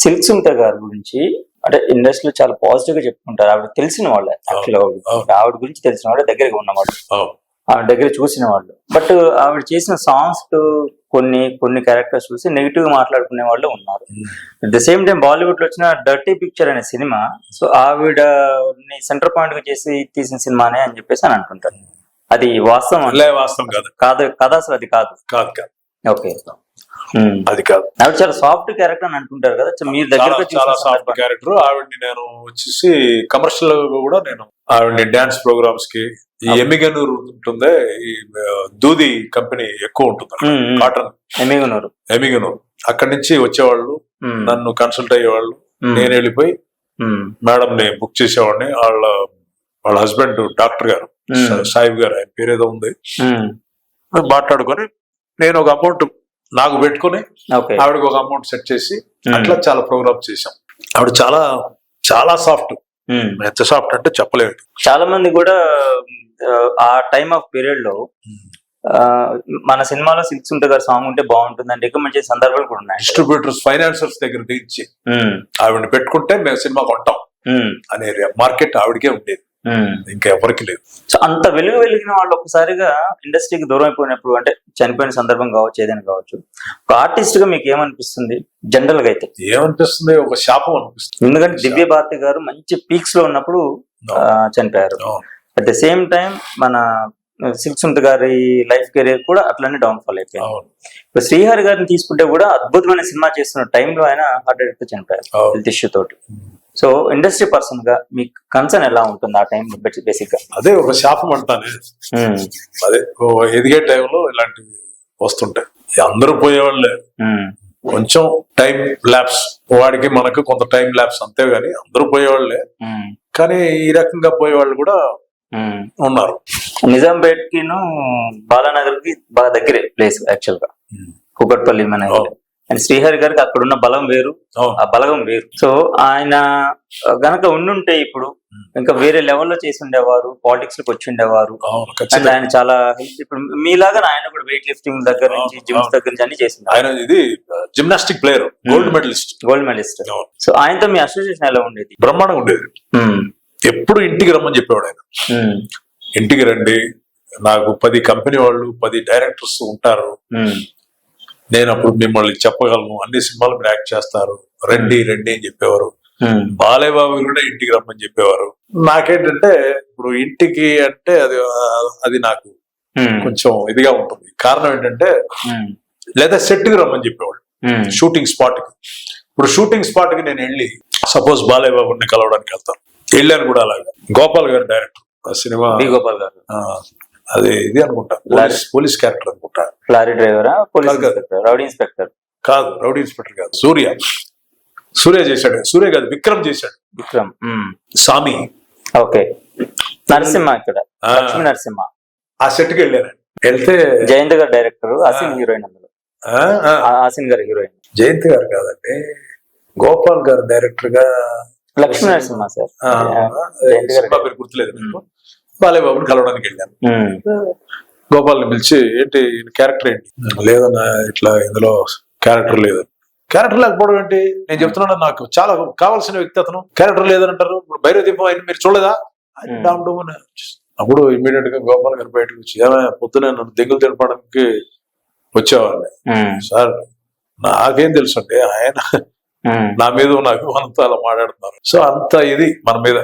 Silk Sunitha గారి గురించి అంటే ఇండస్ట్రీలో చాలా పాజిటివ్గా చెప్పుకుంటారు. ఆవిడ తెలిసిన వాళ్ళే యాక్చువల్ అవును. ఆవిడ గురించి తెలిసిన వాళ్ళే దగ్గరగా ఉన్నవాళ్ళు. అవును. ఆవిడ దగ్గర చూసిన వాళ్ళు. బట్ ఆవిడ చేసిన సాంగ్స్ కొన్ని కొన్ని క్యారెక్టర్స్ చూసి నెగిటివ్గా మాట్లాడుకునే వాళ్ళు ఉన్నారు. అట్ ద సేమ్ టైం బాలీవుడ్లో వచ్చిన డర్టీ పిక్చర్ అనే సినిమా సో ఆవిడ సెంటర్ పాయింట్గా చేసి తీసిన సినిమానే అని చెప్పేసి అని అంటుంటారు అది వాస్తవం వాస్తవం కాదు. కాదు కథ అసలు అది కాదు. కాదు కాదు. ఓకే. అది కాదు. ఆవిడ చాలా సాఫ్ట్ క్యారెక్టర్ అని అంటుంటారు కదా మీరు చాలా దగ్గర చాలా సాఫ్ట్ క్యారెక్టర్ ఆవిడ్ని నేను వచ్చేసి కమర్షియల్ కూడా నేను ఆవిడ్ని డాన్స్ ప్రోగ్రామ్స్కి ఈ ఎమ్మిగనూరు ఉంటుందే ఈ దూది కంపెనీ ఎక్కువ ఉంటుంది కాటన్. ఎమ్మిగునూరు. ఎమిగనూరు అక్కడి నుంచి వచ్చేవాళ్ళు నన్ను కన్సల్ట్ అయ్యేవాళ్ళు. నేను వెళ్ళిపోయి మేడం ని బుక్ చేసేవాడిని. వాళ్ళ వాళ్ళ హస్బెండ్ డాక్టర్ గారు సాయిబ్ గారు ఆయన పేరు ఏదో ఉంది మాట్లాడుకొని నేను ఒక అమౌంట్ నాకు పెట్టుకొని ఆవిడకి ఒక అమౌంట్ సెట్ చేసి అట్లా చాలా ప్రోగ్రామ్స్ చేశాం. ఆవిడ చాలా చాలా సాఫ్ట్. ఎంత సాఫ్ట్ అంటే చెప్పలేదు చాలా మంది కూడా ఆ, టైమ్ ఆఫ్ పీరియడ్లో ఆ, మన సినిమాలో సిల్క్ సుంట గారి సాంగ్ ఉంటే బాగుంటుందని రికమెండ్ చేసే సందర్భాలు కూడా ఉన్నాయి. డిస్ట్రిబ్యూటర్స్ ఫైనాన్సర్స్ దగ్గర దించి ఆవిడని పెట్టుకుంటే మేము సినిమా కొంటాం అనే మార్కెట్ ఆవిడకే ఉండేది. ఇంకా ఎవరికి లేదు. సో అంత వెలుగు వెలిగిన వాళ్ళు ఒకసారిగా ఇండస్ట్రీకి దూరం అయిపోయినప్పుడు అంటే చనిపోయిన సందర్భం కావచ్చు ఏదైనా కావచ్చు ఒక ఆర్టిస్ట్గా మీకు ఏమనిపిస్తుంది? జనరల్గా అయితే. ఏమనిపిస్తుంది? ఒక శాపం అనిపిస్తుంది. ఎందుకంటే దివ్య భారతి గారు మంచి పీక్స్లో ఉన్నప్పుడు చనిపోయారు. అట్ ద సేమ్ టైం మన సుంట గారి లైఫ్ కెరీర్ కూడా అట్లనే డౌన్ ఫాల్ అయిపోయింది ఇప్పుడు శ్రీహరి గారిని తీసుకుంటే కూడా అద్భుతమైన సినిమా చేస్తున్న టైంలో ఆయన హార్ట్ అటాక్తో చనిపోయారు. హెల్త్ ఇష్యూ తోటి. సో ఇండస్ట్రీ పర్సన్గా మీకు కన్సర్న్ ఎలా ఉంటుంది ఆ టైం బేసిక్గా అదే ఒక శాపం అంటానే ఉమ్, అదే ఎదిగే టైంలో ఇలాంటివి వస్తుంటాయి. అందరూ పోయేవాళ్ళే. ఉమ్, కొంచెం టైం ల్యాబ్స్ వాడికి మనకు కొంత టైం ల్యాబ్స్ అంతే గాని అందరూ పోయేవాళ్ళే. ఉమ్, కానీ ఈ రకంగా పోయేవాళ్ళు కూడా. ఉన్నారు. నిజాంపేట్ కిను బాలానగర్కి బాగా దగ్గరే ప్లేస్ యాక్చువల్గా. కుకట్పల్లి మన అవును. అండ్ శ్రీహరి గారికి అక్కడ ఉన్న బలం వేరు. ఆ బలగం వేరు. సో ఆయన గనక ఉండుంటే ఇప్పుడు ఇంకా వేరే లెవెల్లో చేసి ఉండేవారు పాలిటిక్స్లోకి వచ్చి ఉండేవారు అండ్ ఆయన చాలా ఇప్పుడు మీలాగా ఆయన కూడా వెయిట్ లిఫ్టింగ్ దగ్గర నుంచి జిమ్స్. దగ్గర నుంచి అన్ని చేసింది ఆయన ఇది gymnastic player gold medalist gold medalist so ఆయనతో మీ అసోసియేషన్ ఎలా ఉండేది? బ్రహ్మాండంగా ఉండేది. ఎప్పుడు ఇంటికి రమ్మని చెప్పేవాడు ఆయన. ఇంటికి రండి నాకు పది కంపెనీ వాళ్ళు పది డైరెక్టర్స్ ఉంటారు. నేను అప్పుడు మిమ్మల్ని చెప్పగలను. అన్ని సినిమాలు మీరు యాక్ట్ చేస్తారు. రండి రండి అని చెప్పేవారు. ఉమ్, బాలయ్య బాబు కూడా ఇంటికి రమ్మని చెప్పేవారు. నాకేంటంటే ఇప్పుడు ఇంటికి అంటే అది అది నాకు కొంచెం ఇదిగా ఉంటుంది. కారణం ఏంటంటే లేదా సెట్కి రమ్మని చెప్పేవాడు షూటింగ్ స్పాట్కి ఇప్పుడు షూటింగ్ స్పాట్కి నేను వెళ్ళి సపోజ్ బాలయ్య బాబుని కలవడానికి వెళ్తాను. వెళ్ళాను కూడా అలాగా. గోపాల్ గారు డైరెక్టర్. ఆ సినిమా గోపాల్ గారు. ఆ, అది ఇది అనుకుంటా. పోలీస్ క్యారెక్టర్ అనుకుంటా. లారీ డ్రైవరా పోలీస్ రౌడీ ఇన్స్పెక్టర్? కాదు రౌడీ ఇన్స్పెక్టర్ కాదు. సూర్య. సూర్య చేశాడు. సూర్య కాదు విక్రమ్ చేశాడు. విక్రమ్ స్వామి ఓకే. నరసింహ ఇక్కడ. లక్ష్మీ నరసింహ. ఆ సెట్కి వెళ్ళాను వెళ్తే జయంత్ గారు డైరెక్టర్ అసిన్ హీరోయిన్ అందులో. ఆసిన్ గారు హీరోయిన్. జయంత్ గారు కాదండి. గోపాల్ గారు డైరెక్టర్గా లక్ష్మీ నరసింహ సార్. గుర్తులేదు నాకు. బాలయ్య బాబుని కలవడానికి వెళ్ళాను. గోపాల్ని పిలిచి ఏంటి క్యారెక్టర్ ఏంటి? లేదన్నా ఇట్లా ఇందులో క్యారెక్టర్ లేదు. క్యారెక్టర్ లేకపోవడం ఏంటి? నేను చెప్తున్నాను నాకు చాలా కావాల్సిన వ్యక్తి అతను. క్యారెక్టర్ లేదంటారు ఇప్పుడు భైరవ దీపం ఆయన మీరు చూడలేదా? అప్పుడు ఇమీడియట్గా గోపాల్ గారు బయటకు వచ్చి ఏమైనా పొద్దునే నన్ను దిగులు తెలపడానికి వచ్చేవాడిని. సార్ నాకేం తెలుసు అండి ఆయన నా మీద ఉన్న అభిమానంతో అలా మాట్లాడుతున్నారు. సో అంత ఇది మన మీద.